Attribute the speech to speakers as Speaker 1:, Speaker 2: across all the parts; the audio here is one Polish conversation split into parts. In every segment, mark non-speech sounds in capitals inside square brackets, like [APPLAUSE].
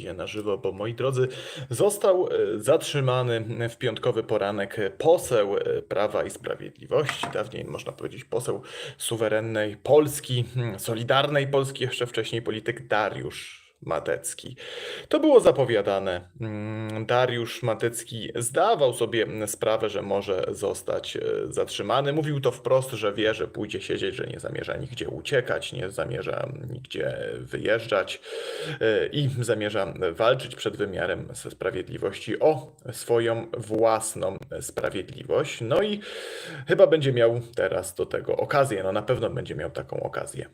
Speaker 1: telewizję na żywo, bo moi drodzy, został e, zatrzymany w piątkowy poranek poseł e, Prawa i Sprawiedliwości, dawniej można powiedzieć poseł suwerennej Polski, hmm, Solidarnej Polski, jeszcze wcześniej polityk Dariusz Matecki. To było zapowiadane. Mm, Dariusz Matecki zdawał sobie sprawę, że może zostać e, zatrzymany. Mówił to wprost, że wie, że pójdzie siedzieć, że nie zamierza nigdzie uciekać, nie zamierza nigdzie wyjeżdżać e, i zamierza walczyć przed wymiarem sprawiedliwości o swoją własną sprawiedliwość. No i chyba będzie miał teraz do tego okazję. No na pewno będzie miał taką okazję.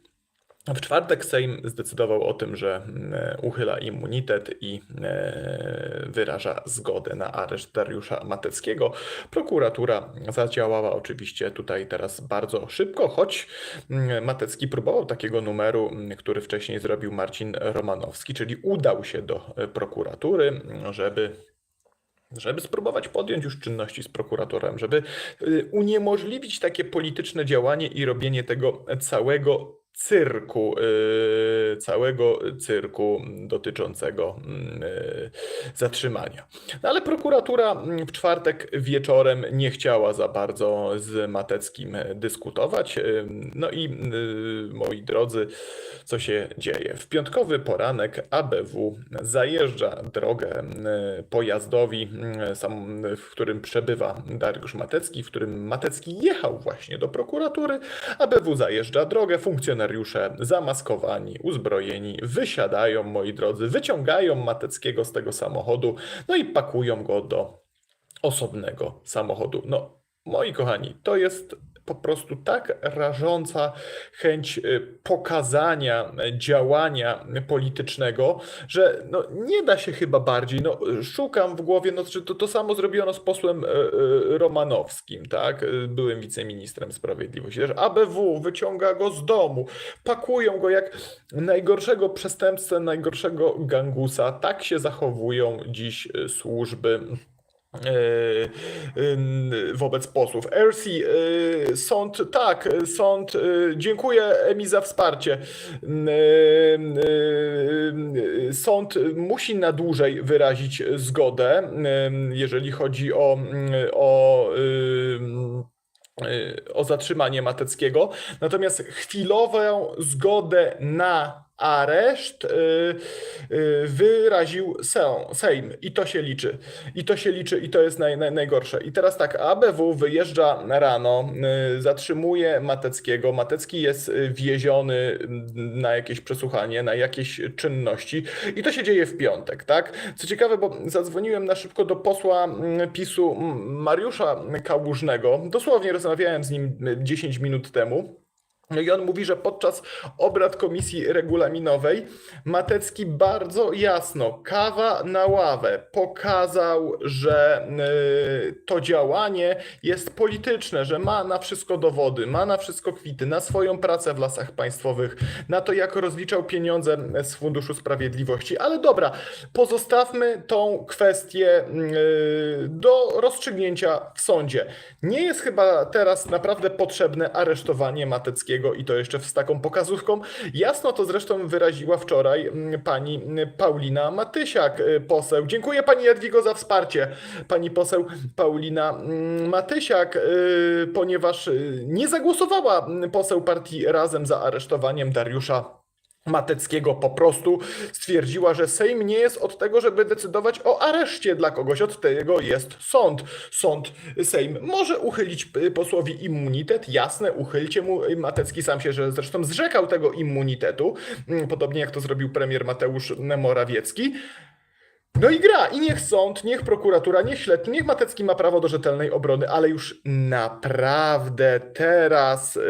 Speaker 1: W czwartek Sejm zdecydował o tym, że mm, uchyla immunitet i e, wyraża zgodę na areszt Dariusza Mateckiego. Prokuratura zadziałała oczywiście tutaj teraz bardzo szybko, choć mm, Matecki próbował takiego numeru, mm, który wcześniej zrobił Marcin Romanowski, czyli udał się do e, prokuratury, żeby żeby spróbować podjąć już czynności z prokuratorem, żeby y, uniemożliwić takie polityczne działanie i robienie tego całego cyrku, y, całego cyrku dotyczącego y, zatrzymania. No ale prokuratura w czwartek wieczorem nie chciała za bardzo z Mateckim dyskutować. Y, No i moi drodzy, co się dzieje? W piątkowy poranek ABW zajeżdża drogę pojazdowi, w którym przebywa Dariusz Matecki, w którym Matecki jechał właśnie do prokuratury. ABW zajeżdża drogę, funkcjonariusze zamaskowani, uzbrojeni wysiadają, moi drodzy, wyciągają Mateckiego z tego samochodu, no i pakują go do osobnego samochodu. No, moi kochani, to jest po prostu tak rażąca chęć y, pokazania y, działania politycznego, że no, nie da się chyba bardziej. No, szukam w głowie, no, czy to, to samo zrobiono z posłem y, Romanowskim, tak, byłym wiceministrem sprawiedliwości. ABW wyciąga go z domu, pakują go jak najgorszego przestępcę, najgorszego gangusa. Tak się zachowują dziś służby wobec posłów. Y, sąd, tak, sąd, y, dziękuję Emi za wsparcie. Y, y, y, Sąd musi na dłużej wyrazić zgodę, jeżeli chodzi o, y, o o zatrzymanie Mateckiego. Natomiast chwilową zgodę na areszt y, y, wyraził Se- Sejm i to się liczy. I to się liczy i to jest naj, naj, najgorsze. I teraz tak, ABW wyjeżdża rano, y, zatrzymuje Mateckiego. Matecki jest wieziony mm, na jakieś przesłuchanie, na jakieś czynności i to się dzieje w piątek, tak? Co ciekawe, bo zadzwoniłem na szybko do posła mm, PiSu mm, Mariusza Kałużnego. Dosłownie rozmawiałem z nim y, 10 minut temu. No i on mówi, że podczas obrad komisji regulaminowej Matecki bardzo jasno, kawa na ławę, pokazał, że y, to działanie jest polityczne, że ma na wszystko dowody, ma na wszystko kwity, na swoją pracę w lasach państwowych, na to, jak rozliczał pieniądze z Funduszu Sprawiedliwości. Ale dobra, pozostawmy tą kwestię y, do rozstrzygnięcia w sądzie. Nie jest chyba teraz naprawdę potrzebne aresztowanie Mateckiego i to jeszcze z taką pokazówką. Jasno to zresztą wyraziła wczoraj mm, pani mm, Paulina Matysiak, y, poseł. Dziękuję pani Jadwigo za wsparcie. Pani poseł Paulina mm, Matysiak, y, ponieważ y, nie zagłosowała poseł partii Razem za aresztowaniem Dariusza Mateckiego po prostu stwierdziła, że Sejm nie jest od tego, żeby decydować o areszcie dla kogoś, od tego jest sąd. Sąd, Sejm może uchylić y, posłowi immunitet, jasne, uchylcie mu. Matecki sam się, że zresztą zrzekał tego immunitetu, mm, podobnie jak to zrobił premier Mateusz Morawiecki. No i gra, i niech sąd, niech prokuratura, niech śledczy, niech Matecki ma prawo do rzetelnej obrony, ale już naprawdę teraz, yy,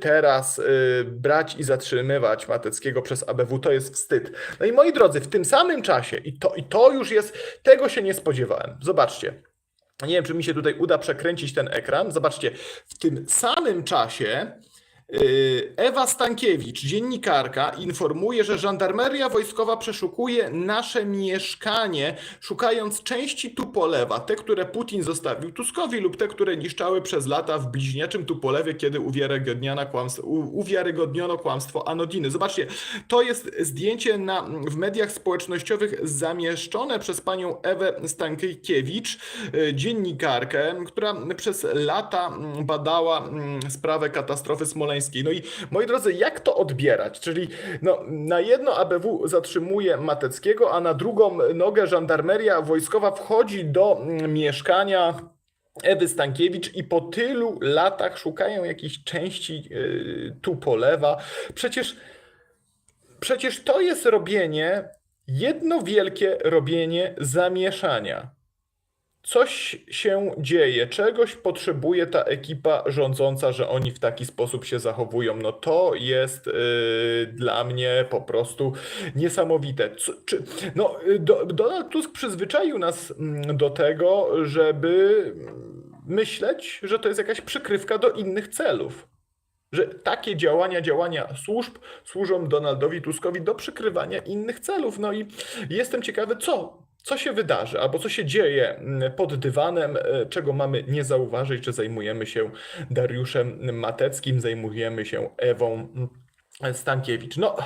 Speaker 1: teraz yy, brać i zatrzymywać Mateckiego przez ABW to jest wstyd. No i moi drodzy, w tym samym czasie, i to, i to już jest, tego się nie spodziewałem. Zobaczcie. Nie wiem, czy mi się tutaj uda przekręcić ten ekran. Zobaczcie, w tym samym czasie Ewa Stankiewicz, dziennikarka, informuje, że żandarmeria wojskowa przeszukuje nasze mieszkanie, szukając części Tupolewa, te, które Putin zostawił Tuskowi lub te, które niszczały przez lata w bliźniaczym Tupolewie, kiedy uwiarygodniono kłamstwo, u- uwiarygodniono kłamstwo Anodiny. Zobaczcie, to jest zdjęcie na, w mediach społecznościowych zamieszczone przez panią Ewę Stankiewicz, yy, dziennikarkę, która przez lata mm, badała mm, sprawę katastrofy smoleńskiej. No i moi drodzy, jak to odbierać? Czyli no, na jedno ABW zatrzymuje Mateckiego, a na drugą nogę żandarmeria wojskowa wchodzi do mm, mieszkania Ewy Stankiewicz i po tylu latach szukają jakiejś części yy, Tupolewa. Przecież Przecież to jest robienie, jedno wielkie robienie zamieszania. Coś się dzieje, czegoś potrzebuje ta ekipa rządząca, że oni w taki sposób się zachowują. No to jest yy, dla mnie po prostu niesamowite. Czy, no, y, do, Donald Tusk przyzwyczaił nas mm, do tego, żeby mm, myśleć, że to jest jakaś przykrywka do innych celów że takie działania, działania służb służą Donaldowi Tuskowi do przykrywania innych celów. No i jestem ciekawy, co, co się wydarzy, albo co się dzieje mm, pod dywanem, e, czego mamy nie zauważyć, że zajmujemy się Dariuszem Mateckim, zajmujemy się Ewą mm, Stankiewicz. No.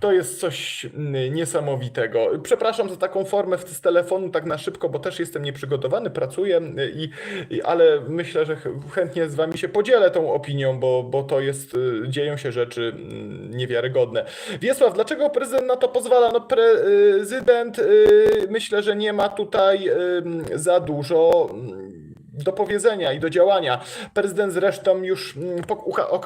Speaker 1: To jest coś mm, niesamowitego. Przepraszam za taką formę z telefonu, tak na szybko, bo też jestem nieprzygotowany, pracuję, y, i, i, ale myślę, że ch- chętnie z Wami się podzielę tą opinią, bo, bo to jest, y, dzieją się rzeczy mm, niewiarygodne. Wiesław, dlaczego prezydent na to pozwala? No, prezydent y, myślę, że nie ma tutaj za dużo. Do powiedzenia i do działania. Prezydent zresztą już mm,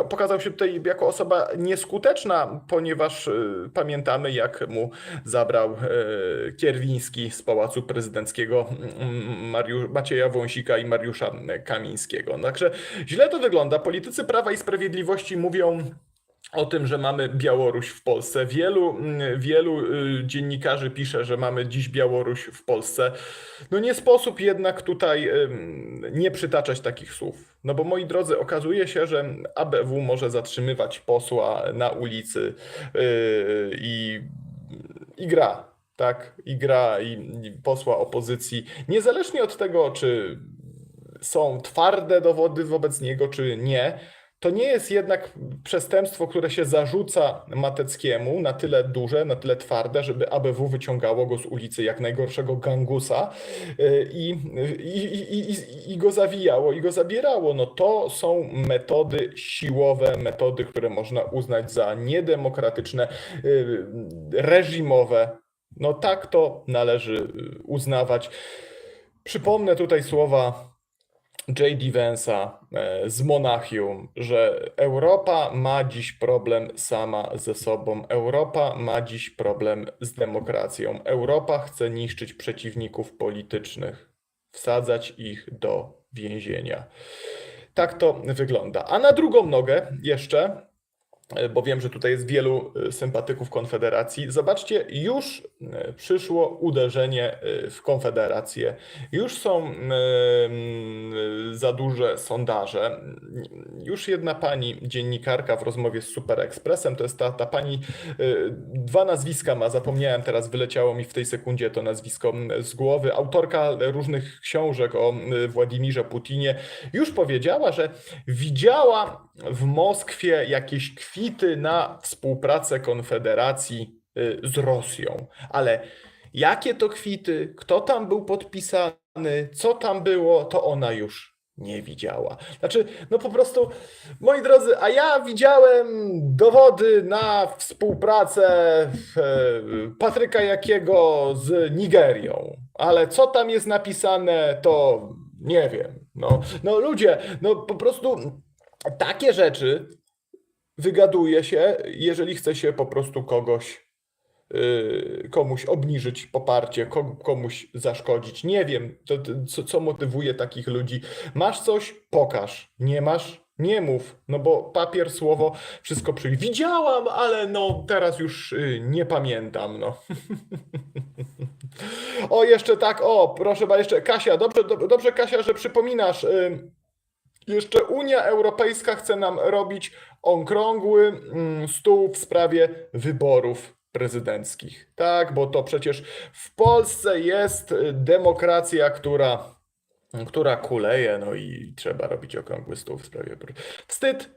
Speaker 1: pokazał się tutaj jako osoba nieskuteczna, ponieważ y, pamiętamy, jak mu zabrał y, Kierwiński z Pałacu Prezydenckiego Mariusz, Macieja Wąsika i Mariusza Kamińskiego. Także źle to wygląda. Politycy Prawa i Sprawiedliwości mówią o tym, że mamy Białoruś w Polsce. Wielu, mm, wielu y, dziennikarzy pisze, że mamy dziś Białoruś w Polsce. No nie sposób jednak tutaj ym, nie przytaczać takich słów. No bo moi drodzy, okazuje się, że ABW może zatrzymywać posła na ulicy yy, i, i gra. Tak, i gra i posła opozycji, niezależnie od tego, czy są twarde dowody wobec niego, czy nie, to nie jest jednak przestępstwo, które się zarzuca Mateckiemu na tyle duże, na tyle twarde, żeby ABW wyciągało go z ulicy jak najgorszego gangusa y, i, i, i, i, i go zawijało, i go zabierało. No to są metody siłowe, metody, które można uznać za niedemokratyczne, y, reżimowe. No tak to należy y, uznawać. Przypomnę tutaj słowa J.D. Vance'a e, z Monachium, że Europa ma dziś problem sama ze sobą. Europa ma dziś problem z demokracją. Europa chce niszczyć przeciwników politycznych, wsadzać ich do więzienia. Tak to wygląda. A na drugą nogę jeszcze, e, bo wiem, że tutaj jest wielu e, sympatyków Konfederacji. Zobaczcie, już przyszło uderzenie w Konfederację. Już są za duże sondaże. Już jedna pani dziennikarka w rozmowie z Super Expressem, to jest ta, ta pani, y, dwa nazwiska ma, zapomniałem teraz, wyleciało mi w tej sekundzie to nazwisko mm, z głowy. Autorka różnych książek o y, Władimirze Putinie już powiedziała, że widziała w Moskwie jakieś kwity na współpracę Konfederacji y, z Rosją, ale jakie to kwity, kto tam był podpisany, co tam było, to ona już nie widziała. Znaczy, no po prostu, moi drodzy, a ja widziałem dowody na współpracę e, Patryka Jakiego z Nigerią, ale co tam jest napisane, to nie wiem. No, no ludzie, no po prostu takie rzeczy wygaduje się, jeżeli chce się po prostu kogoś komuś obniżyć poparcie, ko- komuś zaszkodzić. Nie wiem, to, to, co, co motywuje takich ludzi. Masz coś? Pokaż. Nie masz? Nie mów, no bo papier, słowo, wszystko przy... Widziałam, ale no teraz już y, nie pamiętam, no. [LAUGHS] O, jeszcze tak, o, proszę bardzo, jeszcze Kasia, dobrze, do- dobrze Kasia, że przypominasz. y, Jeszcze Unia Europejska chce nam robić okrągły mm, stół w sprawie wyborów prezydenckich. Tak, bo to przecież w Polsce jest y, demokracja, która, która kuleje, no i trzeba robić okrągły stół w sprawie. Wstyd,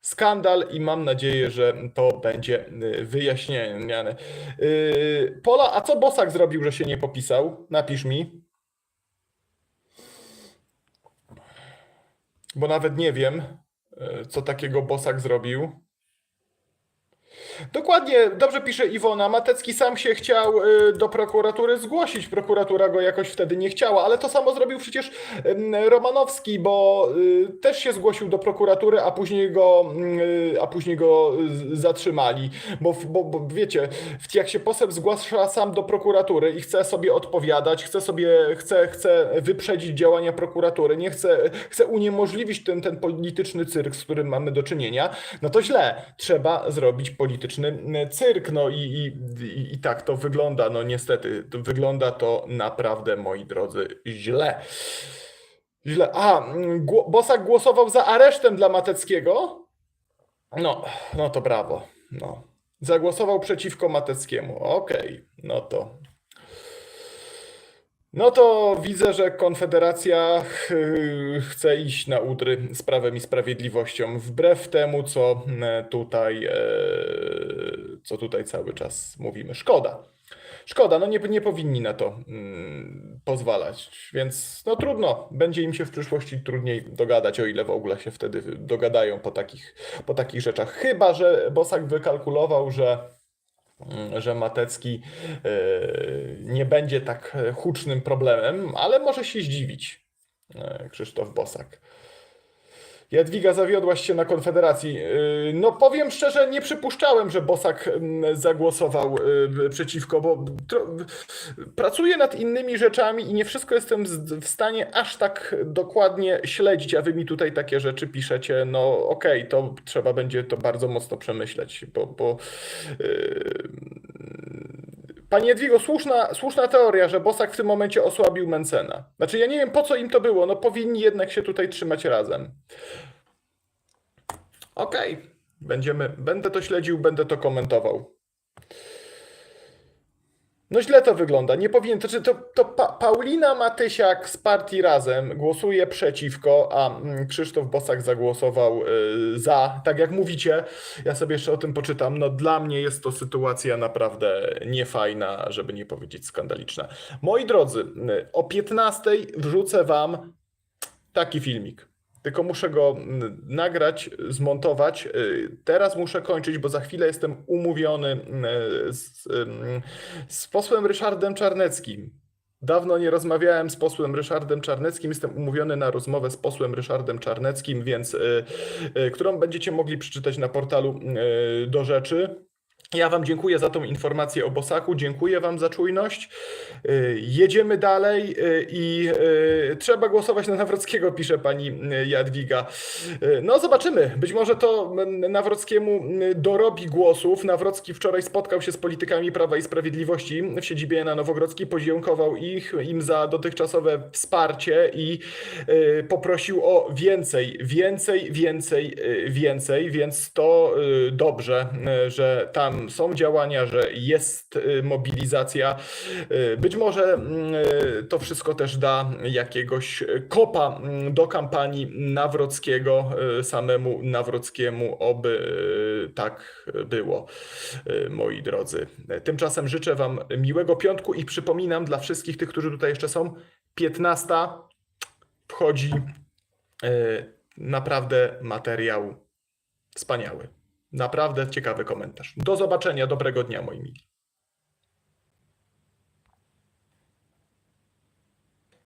Speaker 1: skandal i mam nadzieję, że to będzie y, wyjaśniane. Yy, Pola, a co Bosak zrobił, że się nie popisał? Napisz mi. Bo nawet nie wiem, y, co takiego Bosak zrobił. Dokładnie, dobrze pisze Iwona. Matecki sam się chciał y, do prokuratury zgłosić. Prokuratura go jakoś wtedy nie chciała, ale to samo zrobił przecież Romanowski, bo y, też się zgłosił do prokuratury, a później go, y, a później go zatrzymali. Bo, bo, bo wiecie, jak się poseł zgłasza sam do prokuratury i chce sobie odpowiadać, chce sobie, chce, chce wyprzedzić działania prokuratury, nie chce, chce uniemożliwić ten, ten polityczny cyrk, z którym mamy do czynienia, no to źle. Trzeba zrobić polityczny y, cyrk, no i, i, i, tak to wygląda. No niestety, to wygląda to naprawdę, moi drodzy, źle. Źle. A, gło- Bosak głosował za aresztem dla Mateckiego? No, no to brawo. No. Zagłosował przeciwko Mateckiemu. Okej, no to. No to widzę, że Konfederacja chce iść na udry z prawem i sprawiedliwością, wbrew temu, co e, tutaj, e, co tutaj cały czas mówimy. Szkoda. Szkoda, no nie, nie powinni na to mm, pozwalać, więc no trudno, będzie im się w przyszłości trudniej dogadać, o ile w ogóle się wtedy dogadają po takich, po takich rzeczach. Chyba, że Bosak wykalkulował, że że Matecki e, nie będzie tak e, hucznym problemem, ale może się zdziwić e, Krzysztof Bosak. Jadwiga, zawiodłaś się na Konfederacji. Yy, No powiem szczerze, nie przypuszczałem, że Bosak mm, zagłosował yy, przeciwko, bo pracuję nad innymi rzeczami i nie wszystko jestem w stanie aż tak dokładnie śledzić, a wy mi tutaj takie rzeczy piszecie. No okej, to trzeba będzie to bardzo mocno przemyśleć, bo, bo yy, Panie Jadwigo, słuszna, słuszna teoria, że Bosak w tym momencie osłabił Mencena. Znaczy, ja nie wiem, po co im to było. No, powinni jednak się tutaj trzymać razem. Okej, będziemy, będę to śledził, będę to komentował. No źle to wygląda. Nie powinien. To, to, to pa, Paulina Matysiak z partii Razem głosuje przeciwko, a mm, Krzysztof Bosak zagłosował y, za. Tak jak mówicie, ja sobie jeszcze o tym poczytam. No dla mnie jest to sytuacja naprawdę niefajna, żeby nie powiedzieć skandaliczna. Moi drodzy, y, o 15 wrzucę wam taki filmik. Tylko muszę go nagrać, zmontować. Y, Teraz muszę kończyć, bo za chwilę jestem umówiony z, z posłem Ryszardem Czarneckim. Dawno nie rozmawiałem z posłem Ryszardem Czarneckim. Jestem umówiony na rozmowę z posłem Ryszardem Czarneckim, więc y, y, którą będziecie mogli przeczytać na portalu do rzeczy. Ja Wam dziękuję za tą informację o Bosaku, dziękuję Wam za czujność. Y, Jedziemy dalej y, i y, trzeba głosować na Nawrockiego, pisze pani Jadwiga. No zobaczymy, być może to mm, Nawrockiemu mm, dorobi głosów. Nawrocki wczoraj spotkał się z politykami Prawa i Sprawiedliwości w siedzibie na Nowogrodzkiej, podziękował ich, im za dotychczasowe wsparcie i poprosił o więcej, więcej, więcej, więcej, więc to dobrze, że tam są działania, że jest y, mobilizacja. Y, Być może mm, y, to wszystko też da jakiegoś kopa mm, do kampanii Nawrockiego, samemu Nawrockiemu, oby tak było, moi drodzy. Tymczasem życzę Wam miłego piątku i przypominam dla wszystkich tych, którzy tutaj jeszcze są, 15 wchodzi naprawdę materiał wspaniały. Naprawdę ciekawy komentarz. Do zobaczenia, dobrego dnia moi mili.